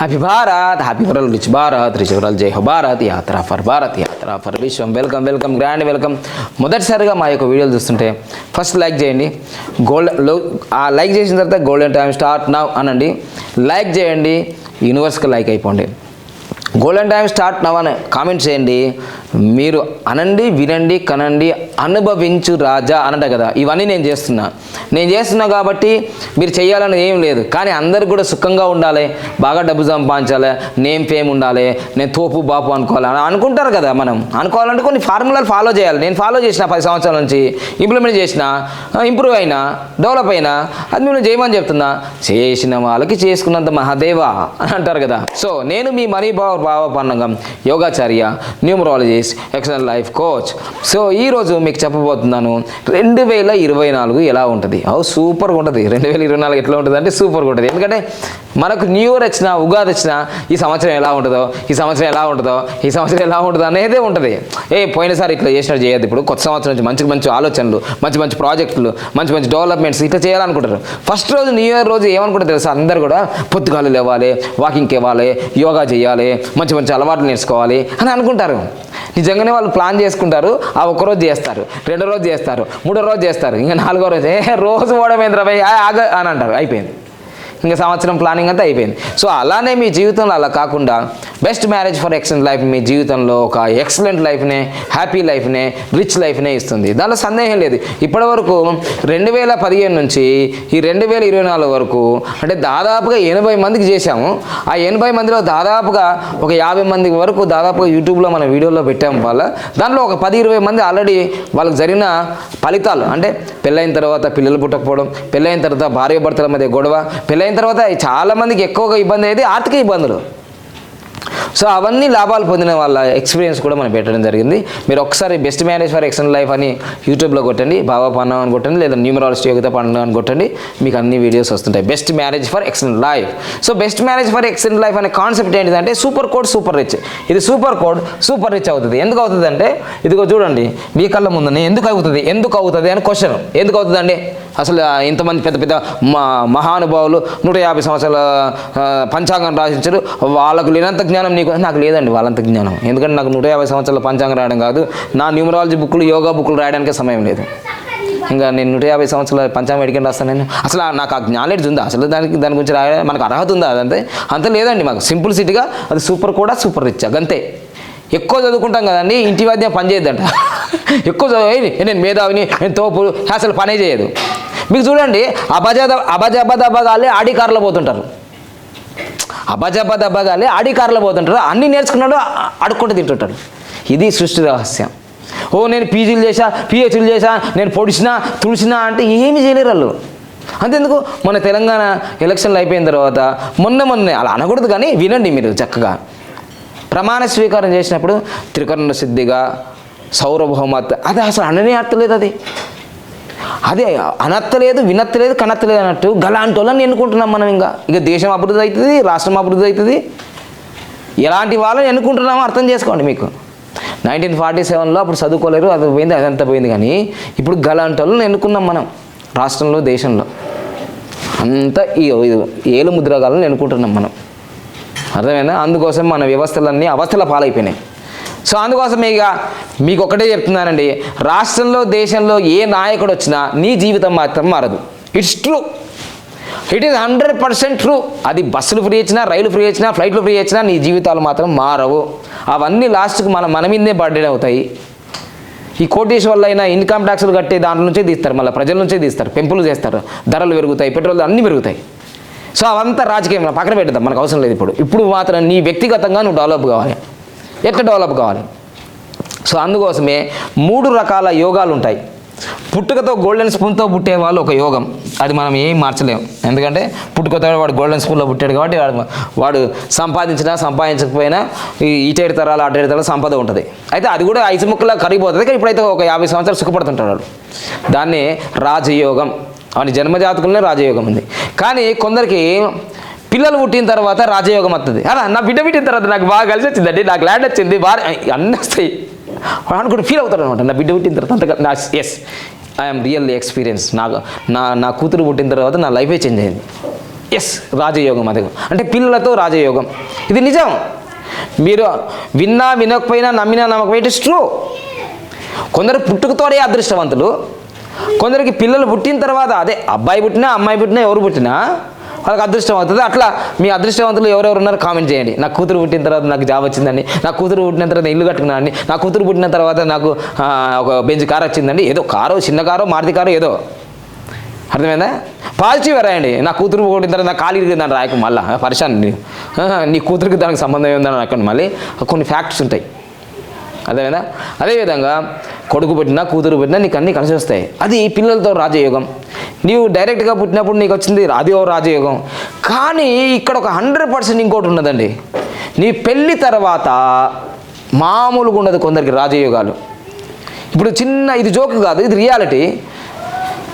Happy Bharat happy world rich Bharat rich world జై హో భారత్ యాత్ర ఫర్ భారత్ యాత్ర ఫర్ విశ్వం వెల్కమ్ వెల్కమ్ గ్రాండ్ వెల్కమ్ మొదటిసారిగా మా యొక్క వీడియోలు చూస్తుంటే ఫస్ట్ లైక్ చేయండి. గోల్డ్లో ఆ లైక్ చేసిన తర్వాత గోల్డెన్ టైం స్టార్ట్ నవ్ అనండి. లైక్ చేయండి యూనివర్స్కి లైక్ అయిపోండి. గోల్డెన్ టైం స్టార్ట్ నవ్వని కామెంట్ చేయండి. మీరు అనండి వినండి కనండి అనుభవించు రాజా అనంట కదా. ఇవన్నీ నేను చేస్తున్నా. నేను చేస్తున్నా కాబట్టి మీరు చేయాలని ఏం లేదు. కానీ అందరికి కూడా సుఖంగా ఉండాలి. బాగా డబ్బు సంపాదించాలి. నేమ్ ఫేమ్ ఉండాలి. నేను తోపు బాపు అనుకోవాలి. అని అనుకుంటారు కదా మనం. అనుకోవాలంటే కొన్ని ఫార్ములాలు ఫాలో చేయాలి. నేను ఫాలో చేసిన పది సంవత్సరాల నుంచి ఇంప్లిమెంట్ చేసిన ఇంప్రూవ్ అయినా డెవలప్ అయినా అది మేము చేయమని చెప్తున్నా. చేసిన వాళ్ళకి చేసుకున్నంత మహాదేవా అని అంటారు కదా. సో నేను మీ మనీ భావ భావ పన్నంగం యోగాచార్య numerologist excellent life coach. So ఈరోజు మీకు చెప్పబోతున్నాను రెండు వేల ఇరవై నాలుగు ఎలా ఉంటుంది? అవు సూపర్గా ఉంటుంది. రెండు వేల ఇరవై నాలుగు ఎట్లా ఉంటుంది అంటే సూపర్గా ఉంటుంది. ఎందుకంటే మనకు న్యూ ఇయర్ వచ్చిన ఉగాది వచ్చిన ఈ సంవత్సరం ఎలా ఉంటుందో ఈ సంవత్సరం ఎలా ఉంటుందో ఈ సంవత్సరం ఎలా ఉంటుందో అనేదే ఉంటుంది. ఏ పోయినసారి ఇట్లా చేసినట్టు చేయొద్దు ఇప్పుడు. కొత్త సంవత్సరం నుంచి మంచి మంచి ఆలోచనలు మంచి మంచి ప్రాజెక్టులు మంచి మంచి డెవలప్మెంట్స్ ఇట్లా చేయాలనుకుంటారు. ఫస్ట్ రోజు న్యూ ఇయర్ రోజు ఏమనుకుంటారు తెలుసా? అందరు కూడా పొద్దుగాలు లేవాలి వాకింగ్కి ఇవ్వాలి యోగా చేయాలి మంచి మంచి అలవాట్లు నేర్చుకోవాలి అని అనుకుంటారు. నిజంగానే వాళ్ళు ప్లాన్ చేసుకుంటారు ఆ ఒక్క రోజు చేస్తారు రెండో రోజు చేస్తారు మూడో రోజు చేస్తారు ఇంకా నాలుగో రోజు ఏ రోజు ఓడమేంద్ర భయ్ ఆగ అని అంటారు. అయిపోయింది. ఇంకా సంవత్సరం ప్లానింగ్ అంతా అయిపోయింది. సో అలానే మీ జీవితంలో అలా కాకుండా best marriage for excellent life మీ జీవితంలో ఒక ఎక్సలెంట్ లైఫ్నే హ్యాపీ లైఫ్నే రిచ్ లైఫ్నే ఇస్తుంది. దానిలో సందేహం లేదు. ఇప్పటి వరకు రెండు వేల పదిహేను నుంచి ఈ రెండు వేల ఇరవై నాలుగు వరకు అంటే దాదాపుగా ఎనభై మందికి చేశాము. ఆ ఎనభై మందిలో దాదాపుగా ఒక యాభై మంది వరకు దాదాపుగా యూట్యూబ్లో మన వీడియోలో పెట్టాము వాళ్ళ. దాంట్లో ఒక పది ఇరవై మంది ఆల్రెడీ వాళ్ళకి జరిగిన ఫలితాలు. అంటే పెళ్ళైన తర్వాత పిల్లలు పుట్టకపోవడం పెళ్ళైన తర్వాత భార్య భర్తల మధ్య గొడవ పెళ్ళైన తర్వాత చాలా మందికి ఎక్కువగా ఇబ్బంది అయ్యేది ఆర్థిక ఇబ్బందులు. సో అవన్నీ లాభాలు పొందిన వాళ్ళ ఎక్స్పీరియన్స్ కూడా మనం పెట్టడం జరిగింది. మీరు ఒకసారి best marriage for excellent life అని యూట్యూబ్లో కొట్టండి బాబా పన్నం అని కొట్టండి లేదా న్యూమరాలజీ యోగిత పన్నం అని కొట్టండి మీకు అన్ని వీడియోస్ వస్తుంటాయి. Best marriage for excellent life so best marriage for excellent life అనే కాన్సెప్ట్ ఏంటిదంటే సూపర్ కోడ్ సూపర్ రిచ్ ఇది సూపర్ కోడ్ సూపర్ రిచ్ అవుతుంది. ఎందుకు అవుతుంది అంటే ఇదిగో చూడండి మీ కళ్ళ ముందని ఎందుకు అవుతుంది ఎందుకు అవుతుంది అని క్వశ్చన్ ఎందుకు అవుతుందండి? అసలు ఇంతమంది పెద్ద పెద్ద మహానుభావులు నూట యాభై సంవత్సరాల పంచాంగం రాసించారు. వాళ్ళకు లేనంత జ్ఞానం నీకు నాకు లేదండి వాళ్ళంత జ్ఞానం. ఎందుకంటే నాకు నూట యాభై సంవత్సరాల పంచాంగం రాయడం కాదు నా న్యూమరాలజీ బుక్లు యోగా బుక్లు రాయడానికే సమయం లేదు. ఇంకా నేను నూట యాభై సంవత్సరాల పంచాంగం ఎడికని రాస్తాను నేను. అసలు నాకు ఆ నాలెడ్జ్ ఉందా అసలు దానికి దాని గురించి రాయ మనకు అర్హత ఉందా అదంతే? అంత లేదండి మాకు. సింపుల్ సిటీగా అది సూపర్ కూడా సూపర్ రిచ్ అంతే ఎక్కువ చదువుకుంటాం కదండి ఇంటి వాద్యం పని చేయొద్దంట. ఎక్కువ చదువు నేను మేధావిని నేను తోపు అసలు పనే చేయదు. మీకు చూడండి అబజద అబజబదబగాలే ఆడి కార్లో పోతుంటారు. అబజబదబగాలే ఆడి కార్లో పోతుంటారు. అన్నీ నేర్చుకున్నాడు అడుక్కుంటూ తింటుంటాడు. ఇది సృష్టి రహస్యం. ఓ నేను పీజీలు చేశా పిహెచ్లు చేశా నేను పొడిచినా తుడిచినా అంటే ఏమి చేయలేరు వాళ్ళు. అంతెందుకు? మన తెలంగాణ ఎలక్షన్లు అయిపోయిన తర్వాత మొన్న మొన్న అలా అనకూడదు కానీ వినండి మీరు చక్కగా. ప్రమాణ స్వీకారం చేసినప్పుడు త్రికరణ సిద్ధిగా సౌరభౌమత్ అది అసలు అననే అర్థలేదు అది. అదే అనత్తలేదు వినత్తలేదు కనత్తలేదు అన్నట్టు గలాంటి వాళ్ళని ఎన్నుకుంటున్నాం మనం ఇంకా. ఇక దేశం అభివృద్ధి అవుతుంది రాష్ట్రం అభివృద్ధి అవుతుంది. ఎలాంటి వాళ్ళని ఎన్నుకుంటున్నామో అర్థం చేసుకోండి మీకు. నైన్టీన్ ఫార్టీ సెవెన్లో అప్పుడు చదువుకోలేరు అది పోయింది అదంతా పోయింది కానీ ఇప్పుడు గలాంటి వాళ్ళని ఎన్నుకున్నాం మనం రాష్ట్రంలో దేశంలో. అంతా ఈ ఈ ఏలు ముద్రగాలను ఎన్నుకుంటున్నాం మనం. అర్థమైందా? అందుకోసం మన వ్యవస్థలన్నీ అవస్థల పాలైపోయినాయి. సో అందుకోసం ఇక మీకు ఒకటే చెప్తున్నానండి రాష్ట్రంలో దేశంలో ఏ నాయకుడు వచ్చినా నీ జీవితం మాత్రం మారదు. It's true it is hundred percent true అది బస్సులు ఫ్రీ ఇచ్చినా రైలు ఫ్రీ ఇచ్చినా ఫ్లైట్లు ఫ్రీ ఇచ్చినా నీ జీవితాలు మాత్రం మారవు. అవన్నీ లాస్ట్కి మన మన మీదే బర్డెన్ అవుతాయి. ఈ కోటీశ్వర్లు అయినా ఇన్కమ్ ట్యాక్స్లు కట్టే దాంట్లో నుంచే తీస్తారు మళ్ళీ ప్రజల నుంచే తీస్తారు పెంపులు చేస్తారు ధరలు పెరుగుతాయి పెట్రోల్ అన్నీ పెరుగుతాయి. సో అవంతా రాజకీయం పక్కన పెట్టద్దాం మనకు అవసరం లేదు ఇప్పుడు. ఇప్పుడు మాత్రం నీ వ్యక్తిగతంగా నువ్వు డెవలప్ కావాలి. ఎట్లా డెవలప్ కావాలి? సో అందుకోసమే మూడు రకాల యోగాలు ఉంటాయి. పుట్టుకతో గోల్డెన్ స్పూన్తో పుట్టే వాళ్ళు ఒక యోగం. అది మనం ఏం మార్చలేము ఎందుకంటే పుట్టుకతో వాడు గోల్డెన్ స్పూన్లో పుట్టాడు కాబట్టి వాడు వాడు సంపాదించినా సంపాదించకపోయినా ఇటేడు తరాలు అటేడు తరాలు సంపద ఉంటుంది. అయితే అది కూడా ఐసు ముక్కలా కరిగిపోతుంది. కానీ ఇప్పుడైతే ఒక యాభై సంవత్సరాలు సుఖపడుతుంటాడు వాడు. దాన్ని రాజయోగం. అవని జన్మజాతకులనే రాజయోగం ఉంది. కానీ కొందరికి పిల్లలు పుట్టిన తర్వాత రాజయోగం వస్తుంది అలా నా బిడ్డ పుట్టిన తర్వాత నాకు బాగా కలిసి వచ్చిందండి నాకు ల్యాండ్ వచ్చింది బాగా అన్నీ వస్తాయి. అనుకుంటే ఫీల్ అవుతాడు అనమాట నా బిడ్డ పుట్టిన తర్వాత నా ఎస్ ఐఎమ్ రియల్లీ ఎక్స్పీరియన్స్ నాకు నా నా కూతురు పుట్టిన తర్వాత నా లైఫే చేంజ్ అయింది. ఎస్ రాజయోగం అది. అంటే పిల్లలతో రాజయోగం. ఇది నిజం. మీరు విన్నా వినకపోయినా నమ్మినా నమ్మకపోయినా ఇట్ ఇస్ ట్రూ కొందరు పుట్టుకతోనే అదృష్టవంతులు. కొందరికి పిల్లలు పుట్టిన తర్వాత అదే అబ్బాయి పుట్టినా అమ్మాయి పుట్టినా ఎవరు పుట్టినా వాళ్ళకి అదృష్టం అవుతుంది. అట్లా మీ అదృష్టవంతులు ఎవరెవరు ఉన్నారో కామెంట్ చేయండి. నా కూతురు పుట్టిన తర్వాత నాకు జాబ్ వచ్చిందండి. నా కూతురు పుట్టిన తర్వాత ఇల్లు కట్టుకున్నాను నా కూతురు పుట్టిన తర్వాత నాకు ఒక బెంచ్ కార్ వచ్చిందండి. ఏదో కారో చిన్న కారో మారుతి కారో ఏదో. అర్థమైందా? పాజిటివ్ రాయండి. నా కూతురు పుట్టిన తర్వాత నా ఖాళీ దాన్ని రాయకు మళ్ళా. పరిశాన్ని నీ. కూతురికి దానికి సంబంధం ఏందని రాకండి మళ్ళీ. కొన్ని ఫ్యాక్ట్స్ ఉంటాయి. అదేవిధంగా అదేవిధంగా కొడుకు పెట్టినా కూతురు పెట్టినా నీకు అన్నీ కలిసి వస్తాయి. అది పిల్లలతో రాజయోగం. నీవు డైరెక్ట్గా పుట్టినప్పుడు నీకు వచ్చింది అది రాజయోగం. కానీ ఇక్కడ ఒక హండ్రెడ్ పర్సెంట్ ఇంకోటి ఉన్నదండి. నీ పెళ్ళి తర్వాత మామూలుగా ఉండదు కొందరికి రాజయోగాలు. ఇప్పుడు చిన్న ఇది జోక్ కాదు ఇది రియాలిటీ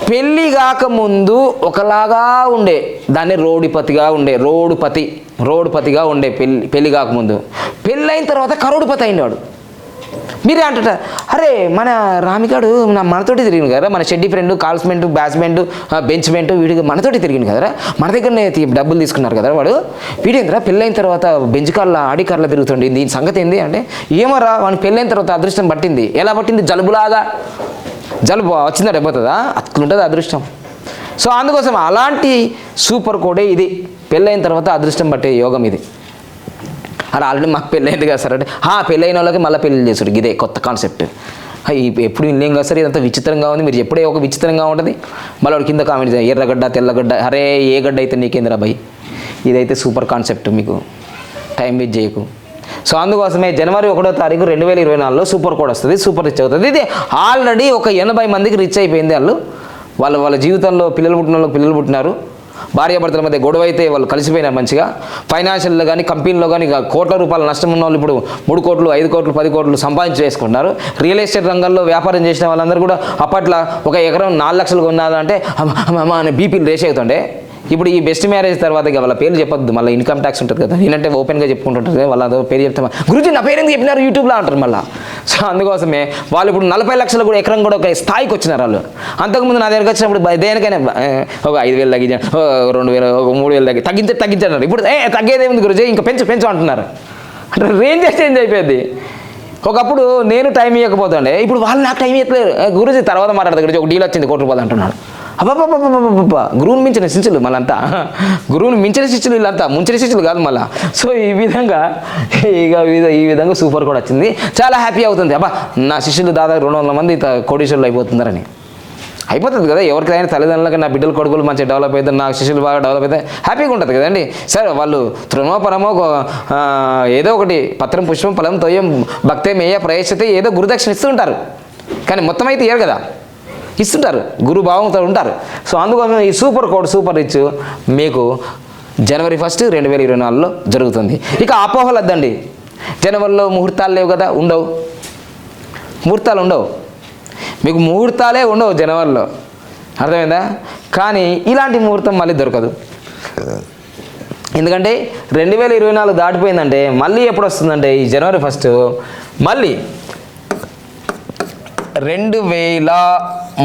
పెళ్ళి కాకముందు ఒకలాగా ఉండే దాన్ని రోడిపతిగా ఉండే రోడుపతి రోడ్పతిగా ఉండే పెళ్ళి పెళ్ళి కాకముందు. పెళ్ళైన తర్వాత కరోడుపతి అయినాడు. మీరే అంటారు అరే మన రామికాడు మనతోటి తిరిగింది కదా మన షెడ్డి ఫ్రెండ్ కాల్స్మెంట్ బ్యాట్స్మెంట్ బెంచ్మెంట్ వీడికి మనతోటి తిరిగింది కదరా మన దగ్గరనే డబ్బులు తీసుకున్నారు కదా వాడు వీడేంద్రా పెళ్ళైన తర్వాత బెంచ్ కార్ల ఆడి కార్ల తిరుగుతుండే దీని సంగతి ఏంది? అంటే ఏమరా వాడిని పెళ్ళైన తర్వాత అదృష్టం పట్టింది. ఎలా పట్టింది? జలుబులాగా. జలుబు వచ్చిందా దెబ్బతుందా అట్లుంటుంది అదృష్టం. సో అందుకోసం అలాంటి సూపర్ కోడే ఇది పెళ్ళైన తర్వాత అదృష్టం పట్టే యోగం ఇది. అలా ఆల్రెడీ మాకు పెళ్ళైంది కదా సార్ అంటే ఆ పెళ్ళైన వాళ్ళకి మళ్ళీ పెళ్ళి చేసుడు ఇదే కొత్త కాన్సెప్ట్. ఎప్పుడు వినలేం కదా సార్ ఇదంతా విచిత్రంగా ఉంది. మీరు ఎప్పుడే ఒక విచిత్రంగా ఉంటుంది? మళ్ళీ వాడు కింద కామెంట్ ఎర్రగడ్డ తెల్లగడ్డ అరే ఏ గడ్డ అయితే నీకేందిరా భయ్? ఇదైతే సూపర్ కాన్సెప్ట్ మీకు. టైం వేస్ట్ చేయకు. సో అందుకోసమే జనవరి ఒకటో తారీఖు రెండు వేల ఇరవై నాలుగులో సూపర్ కోడ్ వస్తుంది సూపర్ రిచ్ అవుతుంది. ఇది ఆల్రెడీ ఒక ఎనభై మందికి రిచ్ అయిపోయింది వాళ్ళు వాళ్ళ వాళ్ళ జీవితంలో పిల్లలు పుట్టిన వాళ్ళు పిల్లలు పుట్టినారు. భార్యాభర్తల మధ్య గొడవ అయితే వాళ్ళు కలిసిపోయినారు మంచిగా. ఫైనాన్షియల్లో కానీ కంపెనీలో కానీ కోట్ల రూపాయల నష్టం ఉన్న వాళ్ళు ఇప్పుడు మూడు కోట్లు ఐదు కోట్లు పది కోట్లు సంపాదించి చేసుకుంటున్నారు. రియల్ ఎస్టేట్ రంగంలో వ్యాపారం చేసిన వాళ్ళందరూ కూడా అప్పట్లో ఒక ఎకరం నాలుగు లక్షలు కొన్నారంటే అమ్మ అమ్మ, అమ్మ అని బీపీలు రేస్ అవుతుండే. ఇప్పుడు ఈ బెస్ట్ మ్యారేజ్ తర్వాత వాళ్ళ పేర్లు చెప్పొద్దు. మళ్ళీ ఇన్కమ్ ట్యాక్స్ ఉంటుంది కదా. నేనంటే ఓపెన్గా చెప్పుకుంటుంటారు కదా, వాళ్ళ పేరు చెప్తే గురించి నా పేరు ఎందుకు చెప్పినారు? యూట్యూబ్లో అంటారు మళ్ళీ. సో అందుకోసమే వాళ్ళు ఇప్పుడు నలభై లక్షలు కూడా ఎకరం కూడా ఒక స్థాయికి వచ్చినారు వాళ్ళు. అంతకుముందు నా దగ్గరకు వచ్చినప్పుడు దేనికైనా ఒక ఐదు వేలు తగ్గించాను రెండు వేలు ఒక మూడు వేలు తగ్గి తగ్గించే తగ్గించారు ఇప్పుడు ఏ తగ్గేదేముంది గురుజీ? ఇంకా పెంచు పెంచు అంటున్నారు. అంటే రేంజ్ చేంజ్ అయిపోయింది. ఒకప్పుడు నేను టైం ఇవ్వకపోతుండే ఇప్పుడు వాళ్ళు నాకు టైం ఇవ్వట్లేదు గురుజీ తర్వాత మాట్లాడదు గురించి ఒక డీల్ వచ్చింది కోటి రూపాయలు అంటున్నాడు. అబ్బాబ్బాబ్బాబ్బా గురువుని మించిన శిష్యులు మళ్ళంతా. గురువుని మించిన శిష్యులు వీళ్ళంతా ముంచిన శిష్యులు కాదు మళ్ళా. సో ఈ విధంగా ఇక ఈ విధంగా సూపర్ కూడా వచ్చింది. చాలా హ్యాపీ అవుతుంది. అబ్బా నా శిష్యులు దాదాపు రెండు వందల మంది కోటీశ్వరులు అయిపోతున్నారని. అయిపోతుంది కదా ఎవరికైనా తల్లిదండ్రులకి నా బిడ్డలు కొడుకులు మంచిగా డెవలప్ అవుతారు నా శిష్యులు బాగా డెవలప్ అవుతాయి హ్యాపీగా ఉంటుంది కదండి. సరే వాళ్ళు తృణమో పరమో ఏదో ఒకటి పత్రం పుష్పం ఫలం తోయం భక్తే మేయ ప్రయశతే ఏదో గురుదక్షిణ ఇస్తుంటారు కానీ మొత్తం అయితే ఇయ్యరు కదా. ఇస్తుంటారు. గురు భావంతో ఉంటారు. సో అందుకోసం ఈ సూపర్ కోడ్ సూపర్ రిచ్ మీకు జనవరి ఫస్ట్ రెండు వేల ఇరవై నాలుగులో జరుగుతుంది. ఇక అపోహలు వద్దండి. జనవరిలో ముహూర్తాలు లేవు కదా ఉండవు. ముహూర్తాలు ఉండవు. మీకు ముహూర్తాలే ఉండవు జనవరిలో. అర్థమైందా? కానీ ఇలాంటి ముహూర్తం మళ్ళీ దొరకదు. ఎందుకంటే రెండు వేల ఇరవై నాలుగు దాటిపోయిందంటే మళ్ళీ ఎప్పుడు వస్తుందంటే ఈ జనవరి ఫస్ట్ మళ్ళీ రెండు వేల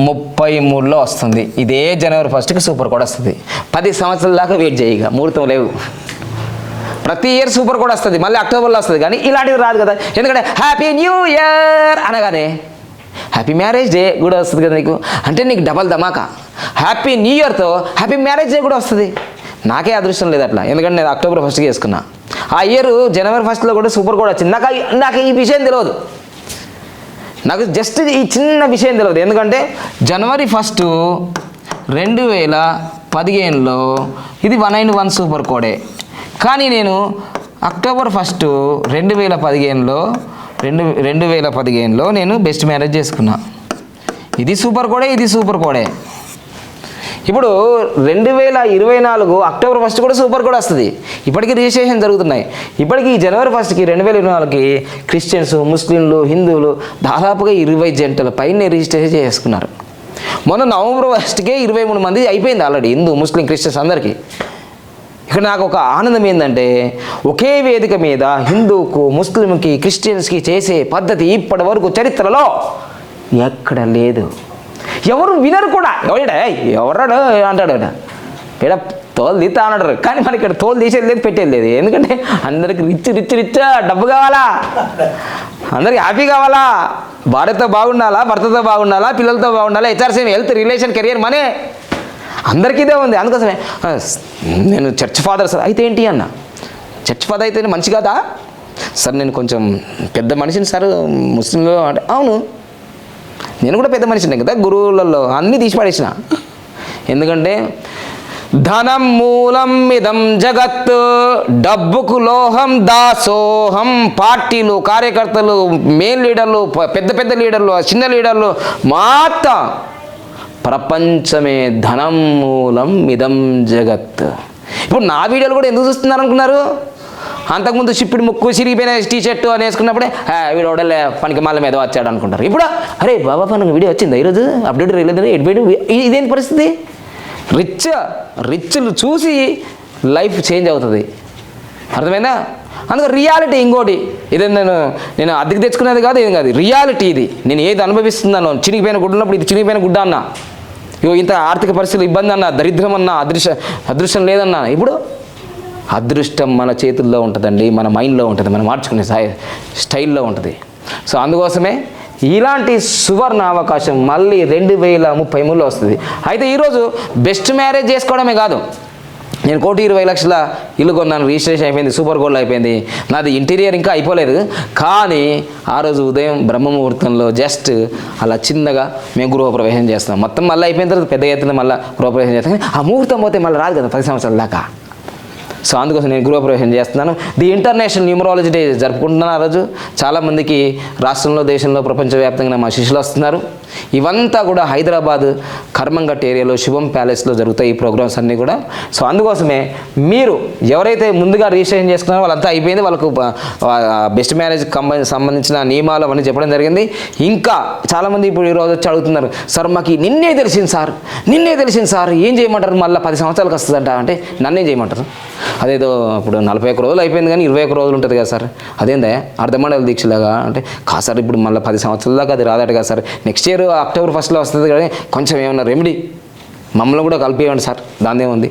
ముప్పై మూడులో వస్తుంది. ఇదే జనవరి ఫస్ట్కి సూపర్ కోడ్ వస్తుంది. పది సంవత్సరాల దాకా వెయిట్ చేయగా ముహూర్తం లేవు. ప్రతి ఇయర్ సూపర్ కూడా వస్తుంది మళ్ళీ అక్టోబర్లో వస్తుంది కానీ ఇలాంటివి రాదు కదా. ఎందుకంటే హ్యాపీ న్యూ ఇయర్ అనగానే హ్యాపీ మ్యారేజ్ డే కూడా వస్తుంది కదా నీకు. అంటే నీకు డబల్ ధమాకా. హ్యాపీ న్యూ ఇయర్తో హ్యాపీ మ్యారేజ్ డే కూడా వస్తుంది. నాకే అదృష్టం లేదు అట్లా ఎందుకంటే నేను అక్టోబర్ ఫస్ట్కి వేసుకున్నా ఆ ఇయర్ జనవరి ఫస్ట్లో కూడా సూపర్ కూడా వచ్చింది. నాకు నాకు ఈ విషయం తెలియదు. నాకు జస్ట్ ఈ చిన్న విషయం తెలియదు ఎందుకంటే జనవరి ఫస్ట్ రెండు వేల పదిహేనులో ఇది వన్ నైన్ వన్ సూపర్ కోడే. కానీ నేను అక్టోబర్ ఫస్ట్ రెండు వేల పదిహేనులో రెండు రెండు వేల పదిహేనులో నేను బెస్ట్ మ్యారేజ్ చేసుకున్నా. ఇది సూపర్ కోడే ఇది సూపర్ కోడే. ఇప్పుడు రెండు వేల ఇరవై నాలుగు అక్టోబర్ ఫస్ట్ కూడా సూపర్ కూడా వస్తుంది. ఇప్పటికీ రిజిస్ట్రేషన్ జరుగుతున్నాయి. ఇప్పటికీ జనవరి ఫస్ట్కి రెండు వేల ఇరవై నాలుగుకి క్రిస్టియన్స్ ముస్లింలు హిందువులు దాదాపుగా ఇరవై జంటల పైన రిజిస్ట్రేషన్ చేసుకున్నారు. మొన్న నవంబర్ ఫస్ట్కే ఇరవై మూడు మంది అయిపోయింది ఆల్రెడీ హిందూ ముస్లిం క్రిస్టియన్స్ అందరికీ. ఇక్కడ నాకు ఒక ఆనందం ఏంటంటే ఒకే వేదిక మీద హిందూకు ముస్లింకి క్రిస్టియన్స్కి చేసే పద్ధతి ఇప్పటి వరకు చరిత్రలో ఎక్కడ లేదు. ఎవరు వినరు కూడా. ఎవడ ఎవరాడు అంటాడు ఈడ. తోలు తీస్తా అన్నాడు. కానీ మనకి ఇక్కడ తోలు తీసేది లేదు పెట్టేది లేదు. ఎందుకంటే అందరికి రిచ్ రిచ్ రిచ్ డబ్బు కావాలా? అందరికి హ్యాపీ కావాలా? భార్యతో బాగుండాలా? భర్తతో బాగుండాలా? పిల్లలతో బాగుండాలా? హెచ్ఆర్సీ హెల్త్ రిలేషన్ కెరియర్ మనే అందరికీ ఇదే ఉంది. అందుకోసమే. నేను చర్చ్ ఫాదర్ సార్. అయితే ఏంటి అన్న? చర్చ్ ఫాదర్ అయితే మంచి కదా? సార్ నేను కొంచెం పెద్ద మనిషిని సార్ ముస్లింలో అంటే అవును. నేను కూడా పెద్ద మనిషినే కదా గురువులలో అన్నీ తీసి పడేసిన. ఎందుకంటే ధనం మూలం ఇదం జగత్ డబ్బుకు లోహం దాసోహం పార్టీలు కార్యకర్తలు మెయిన్ లీడర్లు పెద్ద పెద్ద లీడర్లు చిన్న లీడర్లు మాత ప్రపంచమే ధనం మూలం ఇదం జగత్ ఇప్పుడు నా వీడియోలు కూడా ఎందుకు చూస్తున్నారు అనుకున్నారు అంతకుముందు చిప్పిడి ముక్కు చిరిగిపోయిన టీ షర్ట్ అని వేసుకున్నప్పుడే వీడు ఓడలే పనికి మళ్ళీ మీద వచ్చాడు అనుకుంటారు. ఇప్పుడు అరే బాబా పనికి వీడియో వచ్చిందా ఈరోజు? అప్డేట్ రాలేదు ఎడ్బేట్ ఇదేంటి పరిస్థితి? రిచ్ రిచ్లు చూసి లైఫ్ చేంజ్ అవుతుంది. అర్థమైందా? అందుకే రియాలిటీ ఇంకోటి. ఇదే నేను నేను అద్దెకి తెచ్చుకునేది కాదు ఏం కాదు. రియాలిటీ ఇది. నేను ఏది అనుభవిస్తున్నాను చినిగిపోయిన గుడ్డ ఉన్నప్పుడు ఇది చినిగిపోయిన గుడ్డ అన్నా? ఇగో ఇంత ఆర్థిక పరిస్థితులు ఇబ్బంది అన్నా దరిద్రం అన్న అదృశ్య అదృశ్యం లేదన్నా? ఇప్పుడు అదృష్టం మన చేతుల్లో ఉంటుందండి మన మైండ్లో ఉంటుంది మనం మార్చుకునే స్టైల్లో ఉంటుంది. సో అందుకోసమే ఇలాంటి సువర్ణ అవకాశం మళ్ళీ రెండు వేల ముప్పై మూడులో వస్తుంది. అయితే ఈరోజు బెస్ట్ మ్యారేజ్ చేసుకోవడమే కాదు. నేను కోటి ఇరవై లక్షల ఇల్లు కొన్నాను రిజిస్ట్రేషన్ అయిపోయింది సూపర్ గోల్డ్ అయిపోయింది. నాది ఇంటీరియర్ ఇంకా అయిపోలేదు. కానీ ఆ రోజు ఉదయం బ్రహ్మ ముహూర్తంలో జస్ట్ అలా చిన్నగా మేము గృహప్రవేశం చేస్తాం మొత్తం మళ్ళీ అయిపోయిన తర్వాత పెద్ద ఎత్తున మళ్ళీ గృహప్రవేశం చేస్తాం ఆ ముహూర్తం పోతే మళ్ళీ రాదు కదా పది సంవత్సరాల దాకా. సో అందుకోసం నేను గృహప్రవేశం చేస్తున్నాను. ది ఇంటర్నేషనల్ న్యూమరాలజీ డే జరుపుకుంటున్నాను ఆ రోజు. చాలామందికి రాష్ట్రంలో దేశంలో ప్రపంచవ్యాప్తంగా మా శిష్యులు వస్తున్నారు. ఇవంతా కూడా హైదరాబాద్ కర్మంగట్ ఏరియాలో శుభం ప్యాలెస్లో జరుగుతాయి ఈ ప్రోగ్రామ్స్ అన్నీ కూడా. సో అందుకోసమే మీరు ఎవరైతే ముందుగా రిజిస్ట్రేషన్ చేసుకున్నారో వాళ్ళంతా అయిపోయింది. వాళ్ళకు బెస్ట్ మ్యారేజ్ కంబ సంబంధించిన నియమాలు అవన్నీ చెప్పడం జరిగింది. ఇంకా చాలామంది ఇప్పుడు ఈరోజు వచ్చి అడుగుతున్నారు సార్ మాకు నిన్నే తెలిసింది సార్ నిన్నే తెలిసింది సార్ ఏం చేయమంటారు? మళ్ళీ పది సంవత్సరాలకు వస్తుందంట. అంటే నన్నేం చేయమంటారు. అదేదో ఇప్పుడు నలభై ఒక్క రోజులు అయిపోయింది కానీ ఇరవై ఒక్క రోజులు ఉంటుంది కదా సార్. అదేందే? అర్ధమండల దీక్షలాగా? అంటే కా సార్ ఇప్పుడు మళ్ళీ పది సంవత్సరాల దాకా అది రాదట కదా సార్. నెక్స్ట్ ఇయర్ అక్టోబర్ ఫస్ట్లో వస్తుంది కానీ కొంచెం ఏమన్నా రెమెడీ మమ్మల్ని కూడా కలిపేయండి సార్. దాని ఏముంది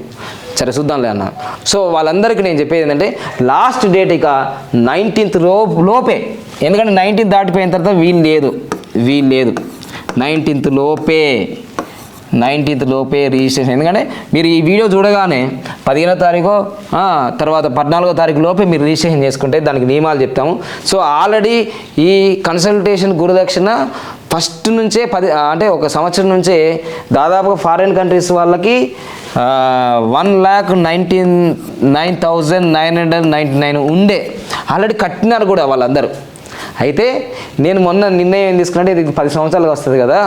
సరే చూద్దాంలే అన్న. సో వాళ్ళందరికీ నేను చెప్పేది ఏంటంటే లాస్ట్ డేట్ ఇక నైన్టీన్త్లో లోపే. ఎందుకంటే నైన్టీన్త్ దాటిపోయిన తర్వాత వీలు లేదు. వీలు లేదు. నైన్టీన్త్ లోపే. నైన్టీన్త్ లోపే రిజిస్ట్రేషన్. ఎందుకంటే మీరు ఈ వీడియో చూడగానే పదిహేనో తారీఖు తర్వాత పద్నాలుగో తారీఖు లోపే మీరు రిజిస్ట్రేషన్ చేసుకుంటే దానికి నియమాలు చెప్తాము. సో ఆల్రెడీ ఈ కన్సల్టేషన్ గురుదక్షిణ ఫస్ట్ నుంచే పది అంటే ఒక సంవత్సరం నుంచే దాదాపుగా ఫారిన్ కంట్రీస్ వాళ్ళకి one lakh nineteen nine thousand nine hundred ninety nine ఉండే. ఆల్రెడీ కట్టినారు కూడా వాళ్ళందరూ. అయితే నేను మొన్న నిర్ణయం ఏం తీసుకున్నట్టే ఇది పది సంవత్సరాలకు వస్తుంది కదా.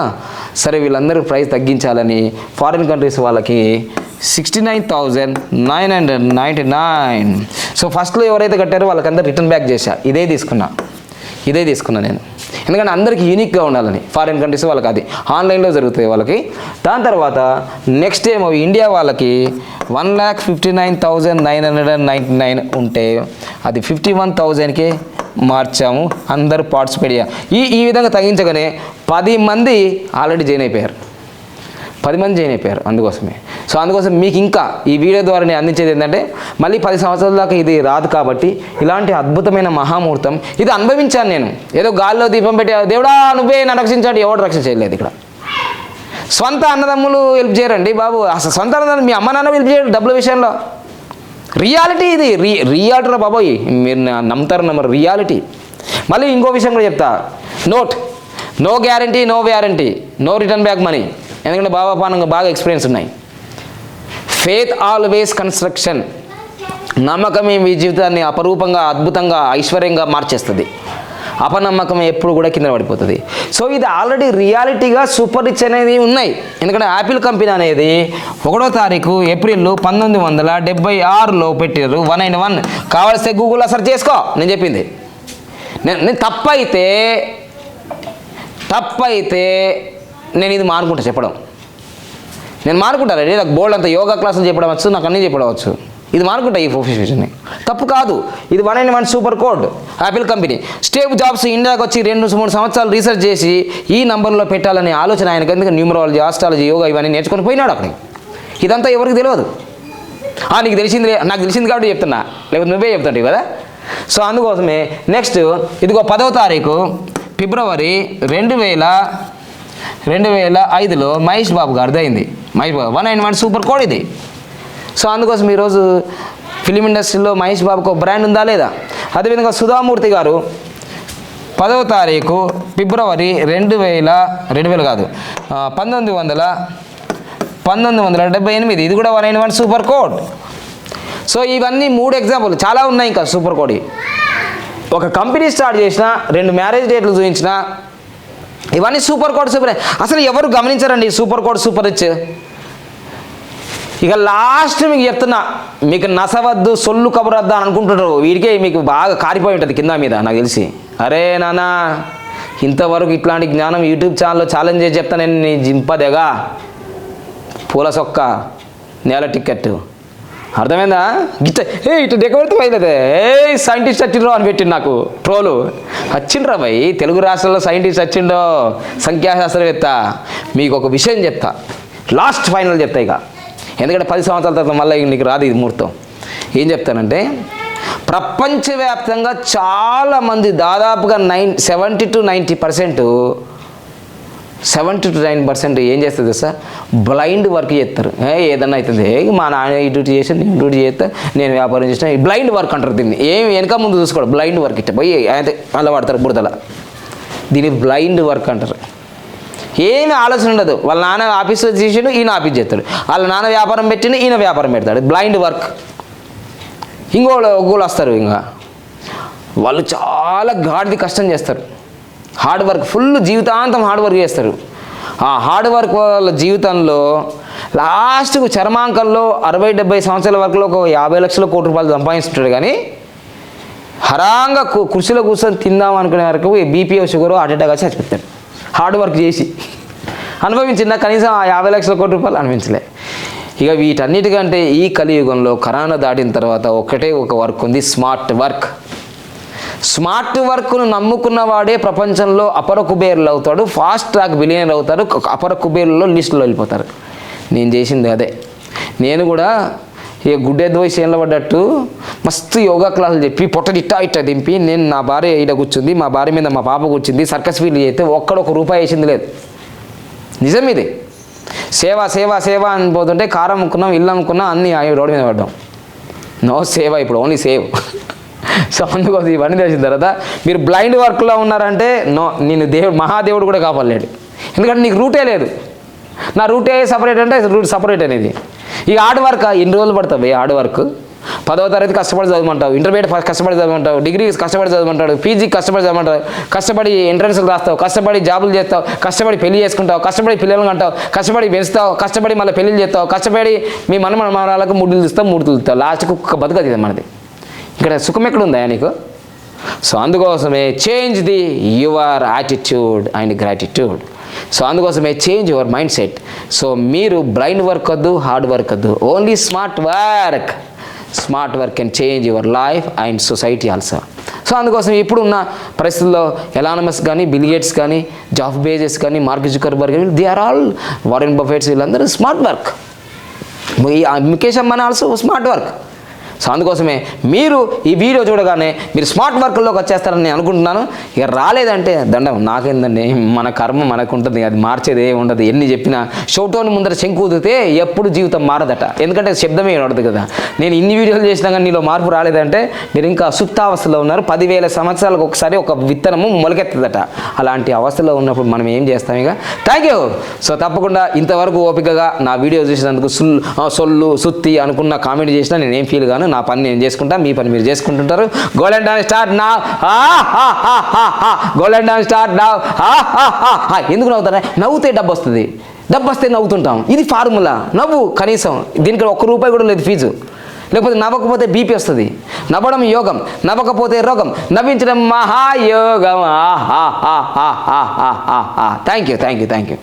సరే వీళ్ళందరూ ప్రైస్ తగ్గించాలని ఫారిన్ కంట్రీస్ వాళ్ళకి sixty nine thousand nine hundred ninety nine so ఫస్ట్లో ఎవరైతే కట్టారో వాళ్ళకందరూ రిటర్న్ బ్యాక్ చేశా. ఇదే తీసుకున్నా. ఇదే తీసుకున్నా నేను. ఎందుకంటే అందరికీ యూనిక్గా ఉండాలని ఫారిన్ కంట్రీస్ వాళ్ళకి అది. ఆన్లైన్లో జరుగుతాయి వాళ్ళకి. దాని తర్వాత నెక్స్ట్ ఏమో ఇండియా వాళ్ళకి one lakh fifty nine thousand nine hundred and ninety nine ఉంటే అది ఫిఫ్టీ వన్ థౌజండ్కి మార్చాము అందరూ పార్టిసిపేట్ చేయాలి. ఈ ఈ విధంగా తగ్గించగానే పది మంది ఆల్రెడీ జాయిన్ అయిపోయారు. పది మంది జాయిన్ అయిపోయారు అందుకోసమే. సో అందుకోసం మీకు ఇంకా ఈ వీడియో ద్వారా నేను అందించేది ఏంటంటే మళ్ళీ పది సంవత్సరాల దాకా ఇది రాదు కాబట్టి ఇలాంటి అద్భుతమైన మహాముహూర్తం ఇది అనుభవించాను నేను. ఏదో గాల్లో దీపం పెట్టి దేవుడా నువ్వే నన్ను రక్షించాడు. ఎవడు రక్షణ చేయలేదు ఇక్కడ. స్వంత అన్నదమ్ములు హెల్ప్ చేయరండి బాబు. అసలు సొంత అన్నదమ్ములు మీ అమ్మ నాన్న హెల్ప్ చేయరు డబ్బుల విషయంలో. రియాలిటీ ఇది. రి రియాలిటీ రా బాబోయ్. మీరు నా- నమ్ముతారు నమ్మరు. రియాలిటీ మళ్ళీ ఇంకో విషయం కూడా చెప్తా. Note no guarantee no warranty no return back money ఎందుకంటే బాబా పానంగా బాగా ఎక్స్పీరియన్స్ ఉన్నాయి. ఫేత్ ఆల్వేస్ కన్స్ట్రక్షన్ నమ్మకం మీ జీవితాన్ని అపరూపంగా అద్భుతంగా ఐశ్వర్యంగా మార్చేస్తుంది. అపనమ్మకం ఎప్పుడు కూడా కింద పడిపోతుంది. సో ఇది ఆల్రెడీ రియాలిటీగా సూపర్ రిచ్ అనేది ఉన్నాయి. ఎందుకంటే యాపిల్ కంపెనీ అనేది ఒకటో తారీఖు ఏప్రిల్ పంతొమ్మిది వందల డెబ్బై ఆరులో పెట్టారు వన్ అండ్ వన్. కావాల్సే గూగుల్లో సెర్చ్ చేసుకో. నేను చెప్పింది. నేను నేను తప్పైతే తప్పైతే నేను ఇది మానుకుంటా చెప్పడం. నేను మానుకుంటాను రెడీ. నాకు బోల్డ్ అంత యోగా క్లాసులు చెప్పడం వచ్చు నాకు అన్నీ చెప్పడం వచ్చు. ఇది మానుకుంటా ఈ ప్రొఫెషన్ తప్పు కాదు. ఇది one and one super code. Apple company. Steve Jobs ఇండియాకి వచ్చి రెండు మూడు సంవత్సరాలు రీసెర్చ్ చేసి ఈ నంబర్లో పెట్టాలనే ఆలోచన ఆయనకి ఎందుకంటే న్యూమరాలజీ ఆస్ట్రాలజీ యోగా ఇవన్నీ నేర్చుకొని పోయినాడు అక్కడికి ఇదంతా ఎవరికి తెలియదు. ఆ, నీకు తెలిసింది నాకు తెలిసింది కాబట్టి చెప్తున్నా. లేకపోతే నువ్వే చెప్తాంటివి కదా? సో అందుకోసమే నెక్స్ట్ ఇదిగో పదవ తారీఖు ఫిబ్రవరి రెండు వేల రెండు వేల ఐదులో మహేష్ బాబు గారిది అయింది. Mahesh Babu one nine one super code ఇది. సో అందుకోసం ఈరోజు ఫిలిం ఇండస్ట్రీలో మహేష్ బాబుకు ఒక బ్రాండ్ ఉందా లేదా? అదేవిధంగా సుధామూర్తి గారు పదవ తారీఖు ఫిబ్రవరి రెండు వేల రెండు వేలు కాదు పంతొమ్మిది వందల పంతొమ్మిది వందల డెబ్బై ఎనిమిది. ఇది కూడా వన్ అయిన వన్ సూపర్ కోడ్. సో ఇవన్నీ మూడు ఎగ్జాంపుల్. చాలా ఉన్నాయి ఇంకా సూపర్ కోడ్. ఒక కంపెనీ స్టార్ట్ చేసిన రెండు మ్యారేజ్ డేట్లు చూపించిన ఇవన్నీ సూపర్ కోడ్ సూపర్. అసలు ఎవరు గమనించారండి సూపర్ కోడ్ సూపర్ రిచ్? ఇక లాస్ట్ మీకు చెప్తున్నా మీకు నసవద్దు సొల్లు కబురద్దు అని అనుకుంటున్నారు. వీడికే మీకు బాగా కారిపోయి ఉంటుంది కింద మీద నాకు తెలిసి. అరే నానా ఇంతవరకు ఇట్లాంటి జ్ఞానం యూట్యూబ్ ఛానల్లో ఛాలెంజ్ చేసి చెప్తా నేను నీ జింపదెగా పూల సొక్క నేల టికెట్ అర్థమైందా? గిట్ట ఏ ఇటు డెకవడితే పోయిందే ఏ సైంటిస్ట్ వచ్చిండ్రో అని పెట్టిండు నాకు ట్రోలు. వచ్చిండ్రా భయ్ తెలుగు రాష్ట్రాల్లో సైంటిస్ట్ వచ్చిండో సంఖ్యాశాస్త్రవేత్త మీకు ఒక విషయం చెప్తా. లాస్ట్ ఫైనల్ చెప్తా ఇక. ఎందుకంటే పది సంవత్సరాల తర్వాత మళ్ళీ నీకు రాదు ఇది ముహూర్తం. ఏం చెప్తానంటే ప్రపంచవ్యాప్తంగా చాలామంది దాదాపుగా nine seventy to ninety percent seventy to nine percent ఏం చేస్తుంది సార్ బ్లైండ్ వర్క్ చేస్తారు. ఏ ఏదన్నా అవుతుంది. ఏ మా నాన్న ఈ డ్యూటీ చేసి నేను డ్యూటీ చేస్తా నేను వ్యాపారం చేసిన బ్లైండ్ వర్క్ అంటారు దీన్ని. ఏం వెనక ముందు చూసుకోడు బ్లైండ్ వర్క్ ఇట్ట. పోయి అయితే అలా వాడతారు బుడతల దీన్ని బ్లైండ్ వర్క్ అంటారు. ఏమి ఆలోచన ఉండదు. వాళ్ళ నాన్న ఆఫీస్లో చేసిండు ఈయన ఆఫీస్ చేస్తాడు. వాళ్ళ నాన్న వ్యాపారం పెట్టిండు ఈయన వ్యాపారం పెడతాడు. బ్లైండ్ వర్క్ ఇంకోళ్ళు ఒక్కోళ్ళు వస్తారు ఇంకా. వాళ్ళు చాలా గాడిది కష్టం చేస్తారు. హార్డ్ వర్క్ ఫుల్ జీవితాంతం హార్డ్ వర్క్ చేస్తారు. ఆ హార్డ్ వర్క్ వాళ్ళ జీవితంలో లాస్ట్కు చర్మాంకంలో అరవై డెబ్బై సంవత్సరాల వరకులో ఒక యాభై లక్షల కోటి రూపాయలు సంపాదిస్తుంటాడు కానీ హరాంగా కు- కూర్చొని తిందాం అనుకునే వరకు బీపీఓ షుగర్ హార్ట్ అటాక్ వచ్చి చచ్చిపోతాడు. హార్డ్ వర్క్ చేసి అనుభవించిన కనీసం ఆ యాభై లక్షల కోటి రూపాయలు అనుభవించలే ఇక వీటన్నిటికంటే ఈ కలియుగంలో కరోనా దాటిన తర్వాత ఒకటే ఒక వర్క్ ఉంది స్మార్ట్ వర్క్. స్మార్ట్ వర్క్ను నమ్ముకున్న వాడే ప్రపంచంలో అపర కుబేరులు అవుతాడు ఫాస్ట్ ట్రాక్ బిలియనర్ అవుతారు అపర కుబేరులో లిస్టులో వెళ్ళిపోతారు. నేను చేసింది అదే. నేను కూడా ఇక గుడ్డెద్దు పోయి చేనులో పడ్డట్టు మస్తు యోగా క్లాసులు చెప్పి పొట్ట ఇట్టా ఇట్టా దింపి నేను నా భార్య ఈడ కూర్చుంది మా భార్య మీద మా పాప కూర్చుంది సర్కస్ ఫీల్డ్ చేస్తే ఒక్కడొక రూపాయి వేసింది లేదు. నిజం ఇది. సేవ సేవ సేవ అని పోతుంటే కారం అమ్ముకున్నాం ఇల్లు అమ్ముకున్నాం అన్నీ ఆ రోడ్డు మీద పడ్డాం. నో సేవ ఇప్పుడు ఓన్లీ సేవ్. సో అందుకోసం ఇవన్నీ తెలిసిన తర్వాత మీరు బ్లైండ్ వర్క్లో ఉన్నారంటే నో నేను దేవుడు మహాదేవుడు కూడా కాపాడలేడు. ఎందుకంటే నీకు రూటే లేదు. నా రూటే సపరేట్ అంటే రూట్ సపరేట్ అనేది. ఇక హార్డ్ వర్క్ ఎన్ని రోజులు పడుతుంది హార్డ్ వర్క్ పదవ తరగతి కష్టపడి చదవమంటావు ఇంటర్మీడియట్ కష్టపడి చదవమంటావు డిగ్రీ కష్టపడి చదవమంటాడు పీజీ కష్టపడి చదవమంటావు కష్టపడి ఎంట్రన్స్లు రాస్తావు కష్టపడి జాబులు చేస్తావు కష్టపడి పెళ్ళి చేసుకుంటావు కష్టపడి పిల్లలు అంటావు కష్టపడి పెంచుతావు కష్టపడి మళ్ళీ పెళ్ళి చేస్తావు కష్టపడి మీ మన మనవరాలకు ముడ్డులు తీస్తావు మూడులు ఇస్తావు లాస్ట్కి ఒక బతుకది మనది. ఇక్కడ సుఖం ఎక్కడ ఉందా నీకు? సో అందుకోసమే change the your attitude and gratitude so అందుకోసమే change your mind set so మీరు బ్రైన్ వర్క్ వద్దు హార్డ్ వర్క్ వద్దు. Only smart work smart work can change your life and society also so అందుకోసం ఇప్పుడున్న పరిస్థితుల్లో ఎలానమస్ కానీ బిలిగేట్స్ కానీ జాఫ్ బేజెస్ కానీ మార్క్ జుకర్బర్గ్ కానీ they are all Warren Buffetts వీళ్ళందరూ స్మార్ట్ వర్క్ ఈ Mukesh Ambani also smart work so అందుకోసమే మీరు ఈ వీడియో చూడగానే మీరు స్మార్ట్ వర్క్లోకి వచ్చేస్తారని నేను అనుకుంటున్నాను. ఇక రాలేదంటే దండం. నాకేందండి? మన కర్మ మనకు ఉంటుంది అది మార్చేది ఏమి ఉండదు. ఎన్ని చెప్పినా షోటోని ముందర శంకు ఎప్పుడు జీవితం మారదట. ఎందుకంటే శబ్దమే ఉండదు కదా. నేను ఇన్ని వీడియోలు చేసినా కానీ నీలో మార్పు రాలేదంటే మీరు ఇంకా సుప్తావస్థలో ఉన్నారు. పదివేల సంవత్సరాలకు ఒకసారి ఒక విత్తనము మొలకెత్తదట. అలాంటి అవస్థలో ఉన్నప్పుడు మనం ఏం చేస్తాం ఇక? థ్యాంక్ యూ సో తప్పకుండా ఇంతవరకు ఓపికగా నా వీడియో చూసినందుకు సుల్ సొల్లు సుత్తి అనుకున్న కామెంట్ చేసినా నేను ఏం ఫీల్ గాను నా పని నేను చేసుకుంటా మీ పని మీరు చేసుకుంటుంటారు గోల్డెన్ డాన్ స్టార్ట్ నా గోల్డెన్ డాన్ స్టార్ట్ నా ఎందుకు నవ్వుతారా నవ్వుతే డబ్బు వస్తుంది డబ్బు వస్తే నవ్వుతుంటాం ఇది ఫార్ములా నవ్వు కనీసం దీనికి ఒక్క రూపాయి కూడా లేదు ఫీజు లేకపోతే నవ్వకపోతే బీపీ వస్తుంది నవ్వడం యోగం నవ్వకపోతే రోగం నవ్వించడం మహాయోగం thank you thank you thank you